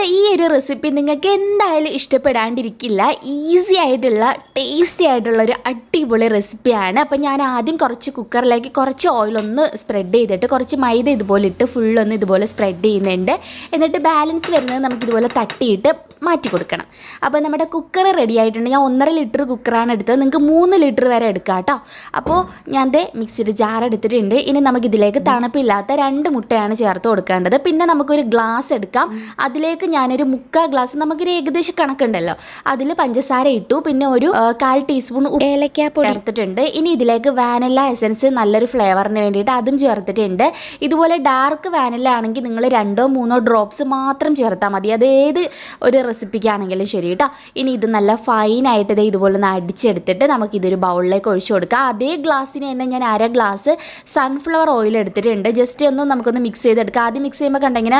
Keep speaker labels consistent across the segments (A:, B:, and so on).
A: ഇന്നത്തെ ഈ ഒരു റെസിപ്പി നിങ്ങൾക്ക് എന്തായാലും ഇഷ്ടപ്പെടാണ്ടിരിക്കില്ല. ഈസി ആയിട്ടുള്ള ടേസ്റ്റി ആയിട്ടുള്ള ഒരു അടിപൊളി റെസിപ്പിയാണ് അപ്പോൾ ഞാൻ ആദ്യം കുറച്ച് കുക്കറിലേക്ക് കുറച്ച് ഓയിലൊന്ന് സ്പ്രെഡ് ചെയ്തിട്ട് കുറച്ച് മൈദ ഇതുപോലെ ഇട്ട് ഫുള്ളൊന്ന് ഇതുപോലെ സ്പ്രെഡ് ചെയ്യുന്നുണ്ട്. എന്നിട്ട് ബാലൻസ് വരുന്നത് നമുക്ക് ഇതുപോലെ തട്ടിയിട്ട് മാറ്റി കൊടുക്കണം. അപ്പോൾ നമ്മുടെ കുക്കർ റെഡി ആയിട്ടുണ്ട്. ഞാൻ ഒന്നര ലിറ്റർ കുക്കറാണ് എടുത്തത്. നിങ്ങൾക്ക് മൂന്ന് ലിറ്റർ വരെ എടുക്കാം കേട്ടോ. അപ്പോൾ ഞാൻ ദേ മിക്സിയുടെ ജാർ എടുത്തിട്ടുണ്ട്. ഇനി നമുക്ക് ഇതിലേക്ക് തണുപ്പില്ലാത്ത രണ്ട് മുട്ടയാണ് ചേർത്ത് കൊടുക്കേണ്ടത്. പിന്നെ നമുക്കൊരു ഗ്ലാസ് എടുക്കാം. അതിലേക്ക് ഞാനൊരു മുക്കാൽ ഗ്ലാസ് നമുക്കൊരു ഏകദേശം കണക്കുണ്ടല്ലോ. അതിൽ പഞ്ചസാര ഇട്ടു പിന്നെ ഒരു കാൽ ടീസ്പൂൺ ഏലക്കാപ്പൊടി. ചേർത്തിട്ടുണ്ട്. ഇനി ഇതിലേക്ക് വാനില എസൻസ് നല്ലൊരു ഫ്ലേവറിന് വേണ്ടിയിട്ട് അതും ചേർത്തിട്ടുണ്ട്. ഇതുപോലെ ഡാർക്ക് വാനില ആണെങ്കിൽ നിങ്ങൾ രണ്ടോ മൂന്നോ ഡ്രോപ്സ് മാത്രം ചേർത്താൽ മതി. അത് ഏത് ഒരു റെസിപ്പിക്കാണെങ്കിലും ശരി കേട്ടോ. ഇനി ഇത് നല്ല ഫൈനായിട്ട് ഇത് ഇതുപോലെ ഒന്ന് അടിച്ചെടുത്തിട്ട് നമുക്ക് ഇതൊരു ബൗളിലേക്ക് ഒഴിച്ചു കൊടുക്കാം. അതേ ഗ്ലാസ്സിന് തന്നെ ഞാൻ അര ഗ്ലാസ് സൺഫ്ലവർ ഓയിൽ എടുത്തിട്ടുണ്ട്. ജസ്റ്റ് ഒന്ന് നമുക്കൊന്ന് മിക്സ് ചെയ്തെടുക്കാം. ആദ്യം മിക്സ് ചെയ്യുമ്പോൾ കണ്ടിങ്ങനെ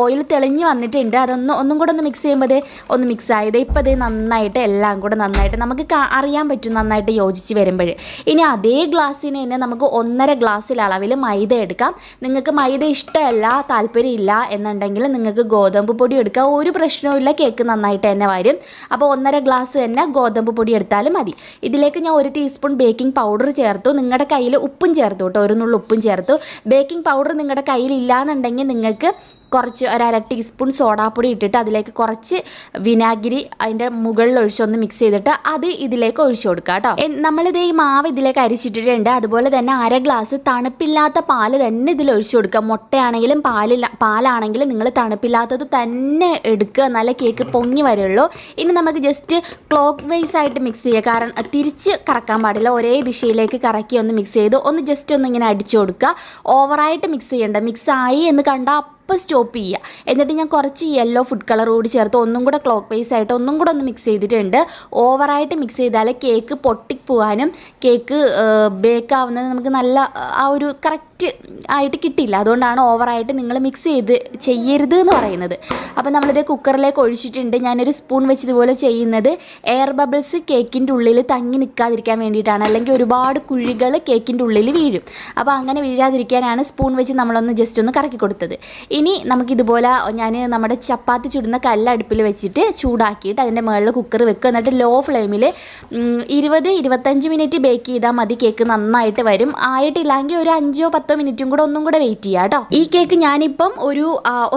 A: ഓയിൽ തെളിഞ്ഞ് വന്നിട്ടുണ്ട്. അതൊന്ന് ഒന്നും കൂടെ ഒന്ന് മിക്സ് ചെയ്യുമ്പോൾ ഒന്ന് മിക്സ് ആയത് ഇപ്പോൾ അത് നന്നായിട്ട് എല്ലാം കൂടെ നന്നായിട്ട് നമുക്ക് അറിയാൻ പറ്റും നന്നായിട്ട് യോജിച്ച് വരുമ്പോൾ ഇനി അതേ ഗ്ലാസ്സിന് തന്നെ നമുക്ക് ഒന്നര ഗ്ലാസ്സിൽ അളവിൽ മൈദ എടുക്കാം. നിങ്ങൾക്ക് മൈദ ഇഷ്ടമല്ല താല്പര്യമില്ല എന്നുണ്ടെങ്കിൽ നിങ്ങൾക്ക് ഗോതമ്പ് പൊടി എടുക്കാം. ഒരു പ്രശ്നവുമില്ല കേക്ക് നന്നായിട്ട് തന്നെ വരും. അപ്പോൾ ഒന്നര ഗ്ലാസ് തന്നെ ഗോതമ്പ് പൊടി എടുത്താലും മതി. ഇതിലേക്ക് ഞാൻ ഒരു ടീസ്പൂൺ ബേക്കിംഗ് പൗഡർ ചേർത്തു. നിങ്ങളുടെ കയ്യിൽ ഉപ്പും ചേർത്തു കേട്ടോ. ഒരു നുള്ളു ഉപ്പും ചേർത്തു. ബേക്കിംഗ് പൗഡർ നിങ്ങളുടെ കയ്യിൽ ഇല്ലാന്നുണ്ടെങ്കിൽ നിങ്ങൾക്ക് കുറച്ച് ഒരര ടീസ്പൂൺ സോഡാപ്പൊടി ഇട്ടിട്ട് അതിലേക്ക് കുറച്ച് വിനാഗിരി അതിന്റെ മുകളിൽ ഒഴിച്ചൊന്ന് മിക്സ് ചെയ്തിട്ട് അത് ഇതിലേക്ക് ഒഴിച്ചു കൊടുക്കുക കേട്ടോ. നമ്മളിത് ഈ മാവ് ഇതിലേക്ക് അരിച്ചിട്ടിട്ടുണ്ട്. അതുപോലെ തന്നെ അര ഗ്ലാസ് തണുപ്പില്ലാത്ത പാൽ തന്നെ ഇതിൽ ഒഴിച്ചു കൊടുക്കുക. മുട്ടയാണെങ്കിലും പാലില്ല പാലാണെങ്കിലും നിങ്ങൾ തണുപ്പില്ലാത്തത് തന്നെ എടുക്കുക. നല്ല കേക്ക് പൊങ്ങി വരുള്ളൂ. ഇനി നമുക്ക് ജസ്റ്റ് ക്ലോക്ക് വൈസ് ആയിട്ട് മിക്സ് ചെയ്യുക കാരണം തിരിച്ച് കറക്കാൻ പാടില്ല. ഒരേ ദിശയിലേക്ക് കറക്കി ഒന്ന് മിക്സ് ചെയ്ത് ഒന്ന് ജസ്റ്റ് ഒന്ന് ഇങ്ങനെ അടിച്ചു കൊടുക്കുക. ഓവറായിട്ട് മിക്സ് ചെയ്യേണ്ട. മിക്സ് ആയി എന്ന് കണ്ടാൽ അപ്പം സ്റ്റോപ്പ് ചെയ്യുക. എന്നിട്ട് ഞാൻ കുറച്ച് യെല്ലോ ഫുഡ് കളർ കൂടി ചേർത്ത് ഒന്നും കൂടെ ക്ലോക്ക് വൈസ് ആയിട്ട് ഒന്നും കൂടെ ഒന്ന് മിക്സ് ചെയ്തിട്ടുണ്ട്. ഓവറായിട്ട് മിക്സ് ചെയ്താൽ കേക്ക് പൊട്ടിപ്പോവാനും കേക്ക് ബേക്ക് ആവുന്നത് നമുക്ക് നല്ല ആ ഒരു കറക്റ്റ് ആയിട്ട് കിട്ടില്ല അതുകൊണ്ടാണ് ഓവറായിട്ട് നിങ്ങൾ മിക്സ് ചെയ്ത് ചെയ്യരുത് എന്ന് പറയുന്നത്. അപ്പോൾ നമ്മളിത് കുക്കറിലേക്ക് ഒഴിച്ചിട്ടുണ്ട്. ഞാനൊരു സ്പൂൺ വെച്ച് ഇതുപോലെ ചെയ്യുന്നത്. എയർ ബബിൾസ് കേക്കിന്റെ ഉള്ളിൽ തങ്ങി നിൽക്കാതിരിക്കാൻ വേണ്ടിയിട്ടാണ്. അല്ലെങ്കിൽ ഒരുപാട് കുഴികൾ കേക്കിന്റെ ഉള്ളിൽ വീഴും. അപ്പോൾ അങ്ങനെ വീഴാതിരിക്കാനാണ് സ്പൂൺ വെച്ച് നമ്മളൊന്ന് ജസ്റ്റ് ഒന്ന് കറക്കി കൊടുത്തത്. ഇനി നമുക്കിതുപോലെ ഞാൻ നമ്മുടെ ചപ്പാത്തി ചുടുന്ന കല്ല് അടുപ്പിൽ വെച്ചിട്ട് ചൂടാക്കിയിട്ട് അതിന്റെ മുകളിൽ കുക്കർ വെക്കുക എന്നിട്ട് ലോ ഫ്ലെയിമിൽ ഇരുപത് ഇരുപത്തഞ്ച് മിനിറ്റ് ബേക്ക് ചെയ്താൽ മതി. കേക്ക് നന്നായിട്ട് വരും. ആയിട്ടില്ലെങ്കിൽ ഒരു അഞ്ചോ പത്തോ മിനിറ്റും കൂടെ ഒന്നും കൂടെ വെയിറ്റ് ചെയ്യുക കേട്ടോ ഈ കേക്ക് ഞാനിപ്പം ഒരു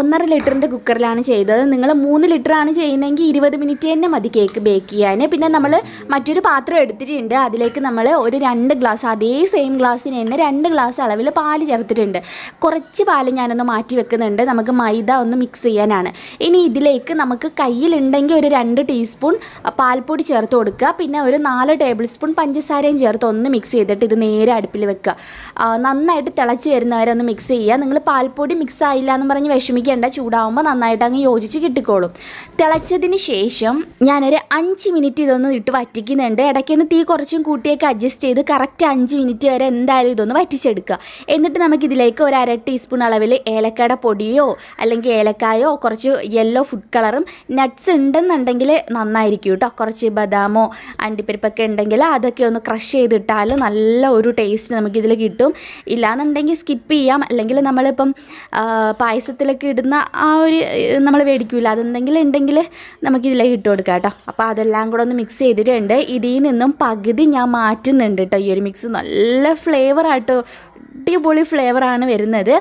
A: ഒന്നര ലിറ്ററിന്റെ കുക്കറിലാണ് ചെയ്തത്. നിങ്ങൾ മൂന്ന് ലിറ്റർ ആണ് ചെയ്യുന്നതെങ്കിൽ ഇരുപത് മിനിറ്റ് തന്നെ മതി കേക്ക് ബേക്ക് ചെയ്യാൻ പിന്നെ നമ്മൾ മറ്റൊരു പാത്രം എടുത്തിട്ടുണ്ട്. അതിലേക്ക് നമ്മൾ ഒരു രണ്ട് ഗ്ലാസ് അതേ സെയിം ഗ്ലാസ്സിന് തന്നെ രണ്ട് ഗ്ലാസ് അളവിൽ പാൽ ചേർത്തിട്ടുണ്ട്. കുറച്ച് പാൽ ഞാനൊന്ന് മാറ്റി വെക്കുന്നുണ്ട്. നമുക്ക് മൈദ ഒന്ന് മിക്സ് ചെയ്യാനാണ്. ഇനി ഇതിലേക്ക് നമുക്ക് കയ്യിലുണ്ടെങ്കിൽ ഒരു രണ്ട് ടീസ്പൂൺ പാൽപ്പൊടി ചേർത്ത് കൊടുക്കുക. പിന്നെ ഒരു നാല് ടേബിൾ സ്പൂൺ പഞ്ചസാരയും ചേർത്ത് ഒന്ന് മിക്സ് ചെയ്തിട്ട് ഇത് നേരെ അടുപ്പിൽ വെക്കുക. നന്നായിട്ട് തിളച്ച് വരുന്നവരെ ഒന്ന് മിക്സ് ചെയ്യുക. നിങ്ങൾ പാൽപ്പൊടി മിക്സ് ആയില്ല എന്ന് പറഞ്ഞ് വിഷമിക്കേണ്ട. ചൂടാവുമ്പോൾ നന്നായിട്ട് അങ്ങ് യോജിച്ച് കിട്ടിക്കോളും. തിളച്ചതിന് ശേഷം ഞാനൊരു അഞ്ച് മിനിറ്റ് ഇതൊന്ന് ഇട്ട് വറ്റിക്കുന്നുണ്ട്. ഇടയ്ക്കൊന്ന് തീ കുറച്ചും കൂട്ടിയൊക്കെ അഡ്ജസ്റ്റ് ചെയ്ത് കറക്റ്റ് അഞ്ച് മിനിറ്റ് വരെ എന്തായാലും ഇതൊന്ന് വറ്റിച്ചെടുക്കുക. എന്നിട്ട് നമുക്ക് ഇതിലേക്ക് ഒരു അര ടീസ്പൂൺ അളവിൽ ഏലക്കയുടെ പൊടിയോ അല്ലെങ്കിൽ ഏലക്കായോ കുറച്ച് യെല്ലോ ഫുഡ് കളറും നട്ട്സ് ഉണ്ടെന്നുണ്ടെങ്കിൽ നന്നായിരിക്കും കേട്ടോ കുറച്ച് ബദാമോ അണ്ടിപ്പരിപ്പൊക്കെ ഉണ്ടെങ്കിൽ അതൊക്കെ ഒന്ന് ക്രഷ് ചെയ്തിട്ടാൽ നല്ല ഒരു ടേസ്റ്റ് നമുക്കിതിൽ കിട്ടും. ഇല്ലാന്നുണ്ടെങ്കിൽ സ്കിപ്പ് ചെയ്യാം. അല്ലെങ്കിൽ നമ്മളിപ്പം പായസത്തിലൊക്കെ ഇടുന്ന ആ ഒരു നമ്മൾ മേടിക്കൂല അതെന്തെങ്കിലും ഉണ്ടെങ്കിൽ നമുക്കിതിലേക്ക് ഇട്ട് കൊടുക്കാം കേട്ടോ അപ്പോൾ അതെല്ലാം കൂടെ ഒന്ന് മിക്സ് ചെയ്തിട്ടുണ്ട്. ഇതിൽ നിന്നും പകുതി ഞാൻ മാറ്റുന്നുണ്ട് കേട്ടോ ഈ ഒരു മിക്സ് നല്ല ഫ്ലേവറാട്ടോ അടിപൊളി ഫ്ലേവറാണ് വരുന്നത്.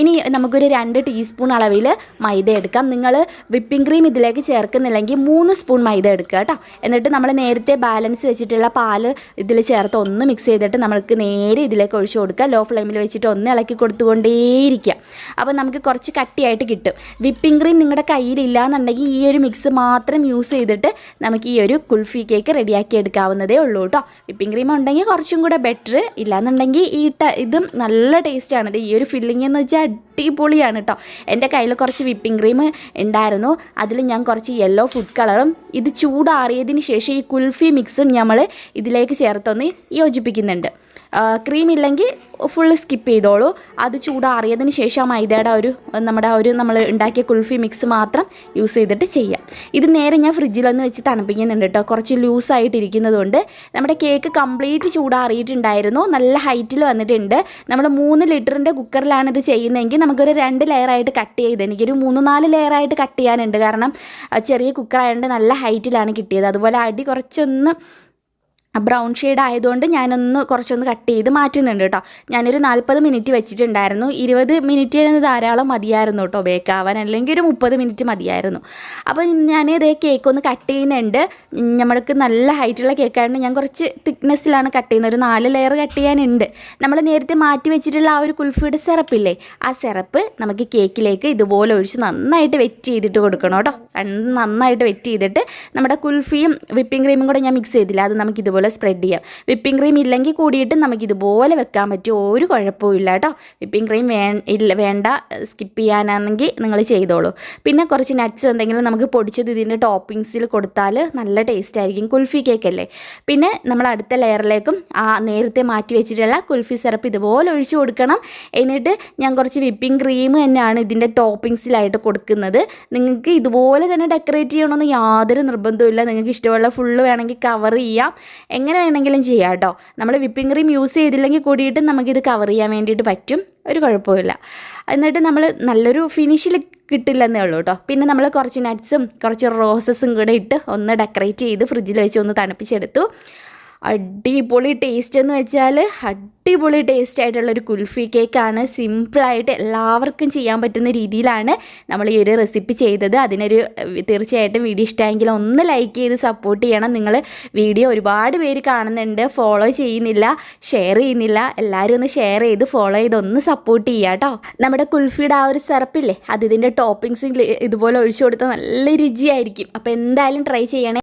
A: ഇനി നമുക്കൊരു രണ്ട് ടീസ്പൂൺ അളവിൽ മൈദ എടുക്കാം. നിങ്ങൾ വിപ്പിംഗ് ക്രീം ഇതിലേക്ക് ചേർക്കുന്നില്ലെങ്കിൽ മൂന്ന് സ്പൂൺ മൈദ എടുക്കുക കേട്ടോ. എന്നിട്ട് നമ്മൾ നേരത്തെ ബാലൻസ് വെച്ചിട്ടുള്ള പാൽ ഇതിൽ ചേർത്ത് ഒന്ന് മിക്സ് ചെയ്തിട്ട് നമുക്ക് നേരെ ഇതിലേക്ക് ഒഴിച്ചു കൊടുക്കുക. ലോ ഫ്ലെയിമിൽ വെച്ചിട്ട് ഒന്ന് ഇളക്കി കൊടുത്തുകൊണ്ടേയിരിക്കുക. അപ്പോൾ നമുക്ക് കുറച്ച് കട്ടിയായിട്ട് കിട്ടും. വിപ്പിംഗ് ക്രീം നിങ്ങളുടെ കയ്യിലില്ല എന്നുണ്ടെങ്കിൽ ഈ ഒരു മിക്സ് മാത്രം യൂസ് ചെയ്തിട്ട് നമുക്ക് ഈ ഒരു കുൽഫി കേക്ക് റെഡിയാക്കി എടുക്കാവുന്നതേ ഉള്ളൂ കേട്ടോ. വിപ്പിംഗ് ക്രീം ഉണ്ടെങ്കിൽ കുറച്ചും കൂടെ ബെറ്റർ ഇല്ലാന്നുണ്ടെങ്കിൽ ഈ ഇതും നല്ല ടേസ്റ്റാണ്. ഇത് ഈ ഒരു ഫില്ലിംഗ് എന്ന് വെച്ചാൽ അടിപൊളിയാണ് കേട്ടോ എന്റെ കയ്യിൽ കുറച്ച് വിപ്പിംഗ് ക്രീം ഉണ്ടായിരുന്നു. അതിൽ ഞാൻ കുറച്ച് യെല്ലോ ഫുഡ് കളറും ഇത് ചൂടാറിയതിന് ശേഷം ഈ കുൽഫി മിക്സും നമ്മൾ ഇതിലേക്ക് ചേർത്തൊന്ന് യോജിപ്പിക്കുന്നുണ്ട്. ക്രീം ഇല്ലെങ്കിൽ ഫുൾ സ്കിപ്പ് ചെയ്തോളൂ. അത് ചൂടാറിയതിന് ശേഷം മൈദയുടെ ഒരു നമ്മുടെ ഒരു നമ്മൾ ഉണ്ടാക്കിയ കുൽഫി മിക്സ് മാത്രം യൂസ് ചെയ്തിട്ട് ചെയ്യാം. ഇത് നേരെ ഞാൻ ഫ്രിഡ്ജിലൊന്ന് വെച്ച് തണുപ്പിക്കുന്നുണ്ട് കേട്ടോ. കുറച്ച് ലൂസായിട്ടിരിക്കുന്നതുകൊണ്ട് നമ്മുടെ കേക്ക് കംപ്ലീറ്റ് ചൂടാറിയിട്ടുണ്ടായിരുന്നു. നല്ല ഹൈറ്റിൽ വന്നിട്ടുണ്ട്. നമ്മൾ മൂന്ന് ലിറ്ററിന്റെ കുക്കറിലാണ് ഇത് ചെയ്യുന്നതെങ്കിൽ നമുക്കൊരു രണ്ട് ലെയറായിട്ട് കട്ട് ചെയ്ത് എനിക്കൊരു മൂന്ന് നാല് ലെയറായിട്ട് കട്ട് ചെയ്യാനുണ്ട്. കാരണം ചെറിയ കുക്കറായതുകൊണ്ട് നല്ല ഹൈറ്റിലാണ് കിട്ടിയത്. അതുപോലെ അടി കുറച്ചൊന്ന് ബ്രൗൺ ഷെയ്ഡ് ആയതുകൊണ്ട് ഞാനൊന്ന് കുറച്ചൊന്ന് കട്ട് ചെയ്ത് മാറ്റുന്നുണ്ട് കേട്ടോ ഞാനൊരു നാൽപ്പത് മിനിറ്റ് വെച്ചിട്ടുണ്ടായിരുന്നു. ഇരുപത് മിനിറ്റ് ധാരാളം മതിയായിരുന്നു കേട്ടോ ബേക്കാവാൻ അല്ലെങ്കിൽ ഒരു മുപ്പത് മിനിറ്റ് മതിയായിരുന്നു. അപ്പോൾ ഞാൻ ഇതേ കേക്ക് ഒന്ന് കട്ട് ചെയ്യുന്നുണ്ട്. നമ്മൾക്ക് നല്ല ഹൈറ്റുള്ള കേക്കായതുകൊണ്ട് ഞാൻ കുറച്ച് തിക്നെസ്സിലാണ് കട്ട് ചെയ്യുന്നത്. ഒരു നാല് ലെയർ കട്ട് ചെയ്യാനുണ്ട്. നമ്മൾ നേരത്തെ മാറ്റി വെച്ചിട്ടുള്ള ആ ഒരു കുൽഫിയുടെ സിറപ്പില്ലേ? ആ സിറപ്പ് നമുക്ക് കേക്കിലേക്ക് ഇതുപോലെ ഒഴിച്ച് നന്നായിട്ട് വെറ്റ് ചെയ്തിട്ട് കൊടുക്കണം കേട്ടോ നന്നായിട്ട് വെറ്റ് ചെയ്തിട്ട് നമ്മുടെ കുൽഫിയും വിപ്പിംഗ് ക്രീമും കൂടെ ഞാൻ മിക്സ് ചെയ്തില്ല? അത് നമുക്ക് ഇതുപോലെ സ്പ്രെഡ് ചെയ്യാം. വിപ്പിംഗ് ക്രീം ഇല്ലെങ്കിൽ കൂടിയിട്ട് നമുക്ക് ഇതുപോലെ വെക്കാൻ പറ്റും. ഒരു കുഴപ്പവും ഇല്ല കേട്ടോ. വിപ്പിംഗ് ക്രീം വേ ഇല്ല വേണ്ട. സ്കിപ്പ് ചെയ്യാനാണെങ്കിൽ നിങ്ങൾ ചെയ്തോളൂ. പിന്നെ കുറച്ച് നട്ട്സ് എന്തെങ്കിലും നമുക്ക് പൊടിച്ചത് ഇതിന്റെ ടോപ്പിങ്സിൽ കൊടുത്താൽ നല്ല ടേസ്റ്റ് ആയിരിക്കും. കുൽഫി കേക്ക് അല്ലേ? പിന്നെ നമ്മൾ അടുത്ത ലെയറിലേക്കും ആ നേരത്തെ മാറ്റി വെച്ചിട്ടുള്ള കുൽഫി സിറപ്പ് ഇതുപോലെ ഒഴിച്ച് കൊടുക്കണം. എന്നിട്ട് ഞാൻ കുറച്ച് വിപ്പിംഗ് ക്രീം തന്നെയാണ് ഇതിന്റെ ടോപ്പിങ്സിലായിട്ട് കൊടുക്കുന്നത്. നിങ്ങൾക്ക് ഇതുപോലെ തന്നെ ഡെക്കറേറ്റ് ചെയ്യണമെന്ന് യാതൊരു നിർബന്ധമില്ല നിങ്ങൾക്ക് ഇഷ്ടമുള്ള ഫുള്ള് വേണമെങ്കിൽ കവർ ചെയ്യാം. എങ്ങനെ വേണമെങ്കിലും ചെയ്യാം കേട്ടോ. നമ്മൾ വിപ്പിംഗ് ക്രീം യൂസ് ചെയ്തില്ലെങ്കിൽ കൂടിയിട്ട് നമുക്കിത് കവർ ചെയ്യാൻ വേണ്ടിയിട്ട് പറ്റും. ഒരു കുഴപ്പമില്ല എന്നിട്ട് നമ്മൾ നല്ലൊരു ഫിനിഷിൽ കിട്ടില്ലെന്നേ ഉള്ളൂ കേട്ടോ. പിന്നെ നമ്മൾ കുറച്ച് നട്ട്സും കുറച്ച് റോസസും കൂടെ ഇട്ട് ഒന്ന് ഡെക്കറേറ്റ് ചെയ്ത് ഫ്രിഡ്ജിൽ വെച്ച് ഒന്ന് തണുപ്പിച്ചെടുത്തു. അടിപൊളി ടേസ്റ്റ് എന്ന് വെച്ചാൽ അടിപൊളി ടേസ്റ്റ് ആയിട്ടുള്ളൊരു കുൽഫി കേക്കാണ് സിമ്പിളായിട്ട് എല്ലാവർക്കും ചെയ്യാൻ പറ്റുന്ന രീതിയിലാണ് നമ്മൾ ഈ ഒരു റെസിപ്പി ചെയ്തത്. അതിനൊരു തീർച്ചയായിട്ടും വീഡിയോ ഇഷ്ടമായെങ്കിൽ ഒന്ന് ലൈക്ക് ചെയ്ത് സപ്പോർട്ട് ചെയ്യണം. നിങ്ങൾ വീഡിയോ ഒരുപാട് പേര് കാണുന്നുണ്ട്. ഫോളോ ചെയ്യുന്നില്ല ഷെയർ ചെയ്യുന്നില്ല. എല്ലാവരും ഒന്ന് ഷെയർ ചെയ്ത് ഫോളോ ചെയ്ത് ഒന്ന് സപ്പോർട്ട് ചെയ്യുക കേട്ടോ. നമ്മുടെ കുൽഫിയുടെ ആ ഒരു സിറപ്പില്ലേ അത് ഇതിന്റെ ടോപ്പിങ്സ് ഇതുപോലെ ഒഴിച്ചു കൊടുത്താൽ നല്ല രുചിയായിരിക്കും. അപ്പോൾ എന്തായാലും ട്രൈ ചെയ്യണേ.